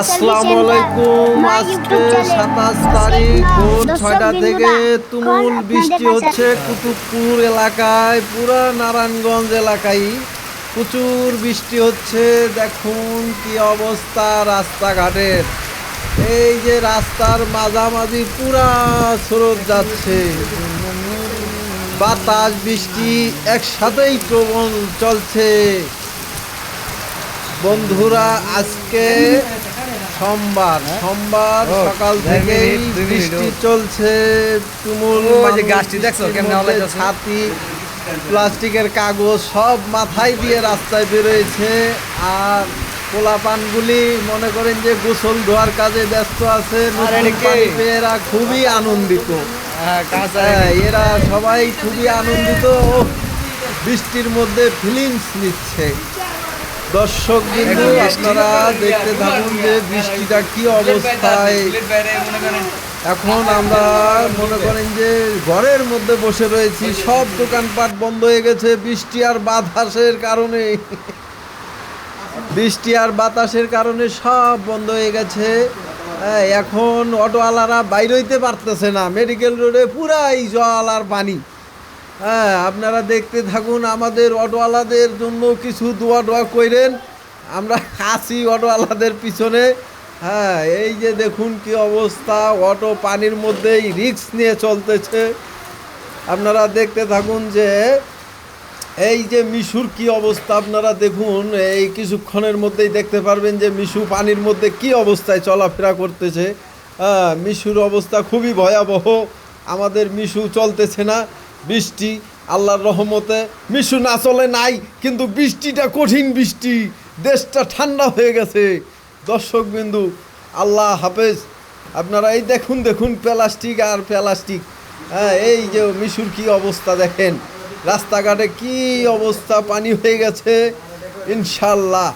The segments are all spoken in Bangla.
আসসালামু আলাইকুম আজকে সাতাশ তারিখ ভোর ছয়টা থেকে তুমুল বৃষ্টি হচ্ছে কুতুবপুর এলাকায় পুরা নারায়ণগঞ্জ এলাকায়। প্রচুর বৃষ্টি হচ্ছে দেখুন কি অবস্থা রাস্তাঘাটের এই যে রাস্তার মাঝামাঝি পুরা স্রোত যাচ্ছে। বাতাস বৃষ্টি একসাথেই প্রবল চলছে। বন্ধুরা আজকে সোমবার। সোমবার সকাল মিনিট, বৃষ্টি চলছে তুমুল যে গাছটি দেখছ, কেমনে ছাতি প্লাস্টিকের কাগজ সব মাথায় দিয়ে রাস্তায় বেরোয়েছে। আর পোলাপানগুলি মনে করেন যে গোসল ধোয়ার কাজে ব্যস্ত আছে এরা খুবই আনন্দিত। হ্যাঁ হ্যাঁ, এরা সবাই খুবই আনন্দিত। বৃষ্টির মধ্যে ফিলিংস নিচ্ছে। দর্শক বিন্দু আপনারা দেখতে থাকুন যে বৃষ্টিটা কি অবস্থায়। এখন আমরা মনে করেন যে ঘরের মধ্যে বসে রয়েছি সব দোকানপাট বন্ধ হয়ে গেছে বৃষ্টি আর বাতাসের কারণে। বৃষ্টি আর বাতাসের কারণে সব বন্ধ হয়ে গেছে। এখন অটোওয়ালারা বাইর হইতে পারতেছে না মেডিকেল রোডে পুরাই জল আর পানি। হ্যাঁ আপনারা দেখতে থাকুন, আমাদের অটোওয়ালাদের জন্য কিছু দোয়া দোয়া কইরেন। আমরা আছি অটোওয়ালাদের পিছনে। হ্যাঁ এই যে দেখুন কি অবস্থা, অটো পানির মধ্যেই রিক্স নিয়ে চলতেছে। আপনারা দেখতে থাকুন যে, এই যে মিশুর কি অবস্থা, আপনারা দেখুন, এই কিছুক্ষণের মধ্যেই দেখতে পারবেন যে মিশু পানির মধ্যে কি অবস্থায় চলাফেরা করতেছে। হ্যাঁ মিশুর অবস্থা খুবই ভয়াবহ। আমাদের মিশু চলতেছে না। বৃষ্টি, আল্লাহর রহমতে মিশু না চলে নাই, কিন্তু বৃষ্টিটা কঠিন বৃষ্টি, দেশটা ঠান্ডা হয়ে গেছে। দর্শক বিন্দু, আল্লাহ হাফেজ, আপনারা এই দেখুন দেখুন প্লাস্টিক আর প্লাস্টিক। হ্যাঁ এই যে মিশুর কি অবস্থা দেখেন, রাস্তাঘাটে কি অবস্থা, পানি হয়ে গেছে ইনশাল্লাহ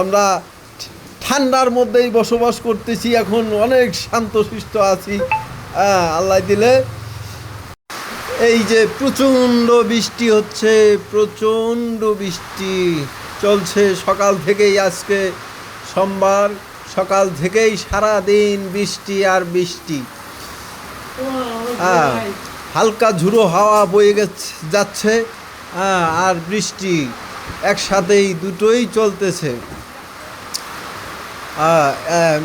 আমরা ঠান্ডার মধ্যেই বসবাস করতেছি, এখন অনেক শান্তশিষ্ট আছি। হ্যাঁ আল্লাহ দিলে এই যে প্রচণ্ড বৃষ্টি হচ্ছে প্রচণ্ড বৃষ্টি চলছে সকাল থেকেই আজকে। সোমবার সকাল থেকেই সারা দিন বৃষ্টি আর বৃষ্টি। হ্যাঁ হালকা ঝুড়ো হাওয়া বয়ে গেছে যাচ্ছে হ্যাঁ আর বৃষ্টি একসাথেই দুটোই চলতেছে। আহ,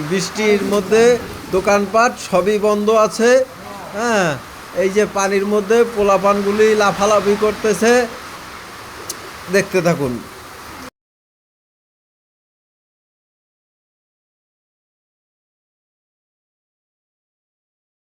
বৃষ্টির মধ্যে দোকানপাট সবই বন্ধ আছে হ্যাঁ এই যে পানির মধ্যে পোলাপানগুলি লাফালাফি করতেছে দেখতে থাকুন।